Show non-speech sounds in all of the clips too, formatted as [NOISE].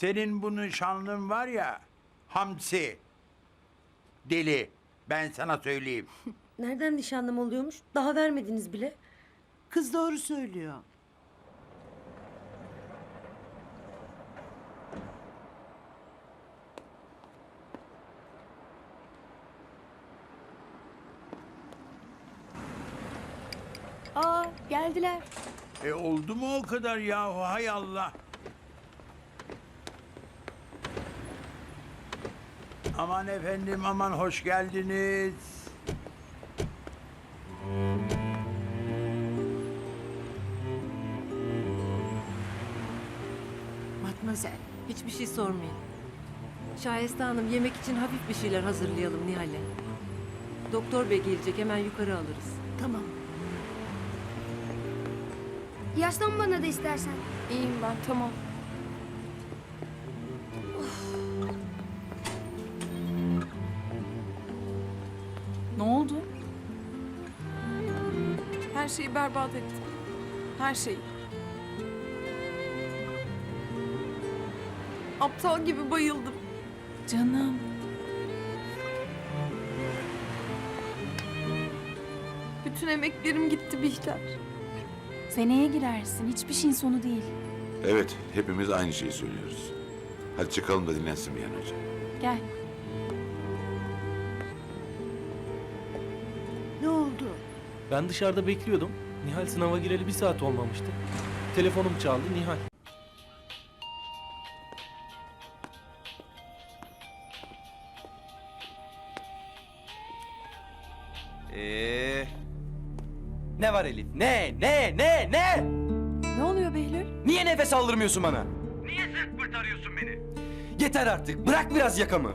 Senin bu nişanlın var ya, hamsi, deli. Ben sana söyleyeyim. [LAUGHS] Nereden nişanlım oluyormuş? Daha vermediniz bile. Kız doğru söylüyor. Aa geldiler. E oldu mu o kadar yahu hay Allah. Aman efendim aman hoş geldiniz. Matmazel. Hiçbir şey sormayın. Şahiste Hanım yemek için hafif bir şeyler hazırlayalım Nihal'e. Doktor bey gelecek hemen yukarı alırız. Tamam. Yaslan bana da istersen. İyiyim ben tamam. Ne oldu? Her şeyi berbat ettim. Her şeyi. Aptal gibi bayıldım. Canım. Bütün emeklerim gitti Bihter. Seneye girersin. Hiçbir şeyin sonu değil. Evet, hepimiz aynı şeyi söylüyoruz. Hadi çıkalım da dinlensin bir an önce. Gel. Ben dışarıda bekliyordum. Nihal sınava gireli bir saat olmamıştı. Telefonum çaldı Nihal. Ee, ne var Elif? Ne? Ne? Ne? Ne? Ne oluyor Behlül? Niye nefes aldırmıyorsun bana? Niye sırt pırt arıyorsun beni? Yeter artık. Bırak biraz yakamı.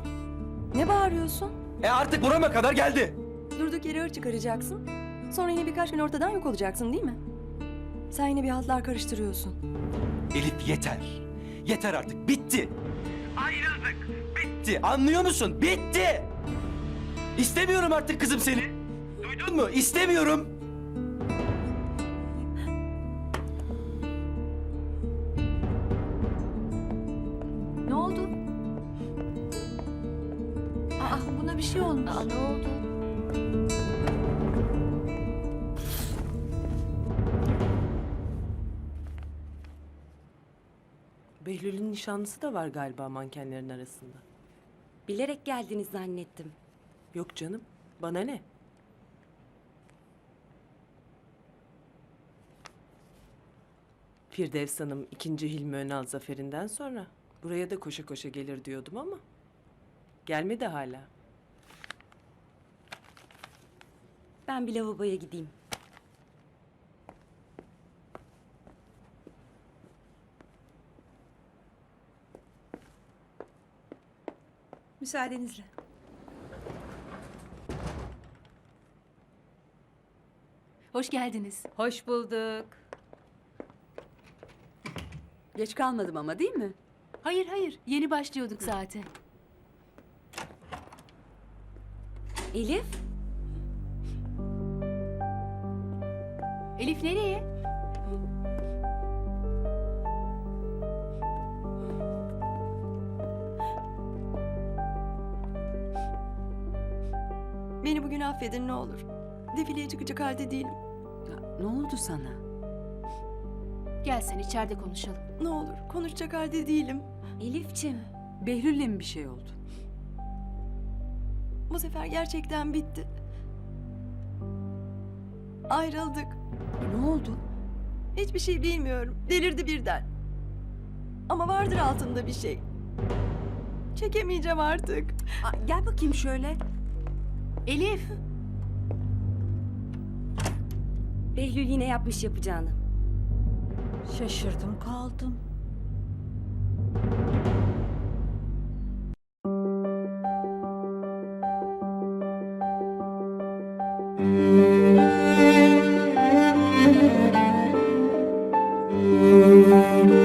Ne bağırıyorsun? E artık burama kadar geldi. Durduk yere hır çıkaracaksın. Sonra yine birkaç gün ortadan yok olacaksın değil mi? Sen yine bir hatlar karıştırıyorsun. Elif yeter. Yeter artık. Bitti. Ayrıldık. Bitti. Anlıyor musun? Bitti. İstemiyorum artık kızım seni. Duydun mu? İstemiyorum. Ne oldu? Aa, buna bir şey olmuş. Aa, ne oldu? Behlül'ün nişanlısı da var galiba mankenlerin arasında. Bilerek geldiniz zannettim. Yok canım, bana ne? Firdevs Hanım ikinci Hilmi Önal zaferinden sonra buraya da koşa koşa gelir diyordum ama gelmedi hala. Ben bir lavaboya gideyim. Müsaadenizle. Hoş geldiniz. Hoş bulduk. Geç kalmadım ama değil mi? Hayır hayır. Yeni başlıyorduk zaten. Elif, Elif nereye? Beni bugün affedin ne olur. Defileye çıkacak halde değilim. Ya, ne oldu sana? Gel sen içeride konuşalım. Ne olur konuşacak halde değilim. Elifçim. Behlül'le mi bir şey oldu? Bu sefer gerçekten bitti. Ayrıldık. E, ne oldu? Hiçbir şey bilmiyorum. Delirdi birden. Ama vardır altında bir şey. Çekemeyeceğim artık. Aa, gel bakayım şöyle. Elif. Behlül yine yapmış yapacağını. Şaşırdım kaldım. Müzik [LAUGHS]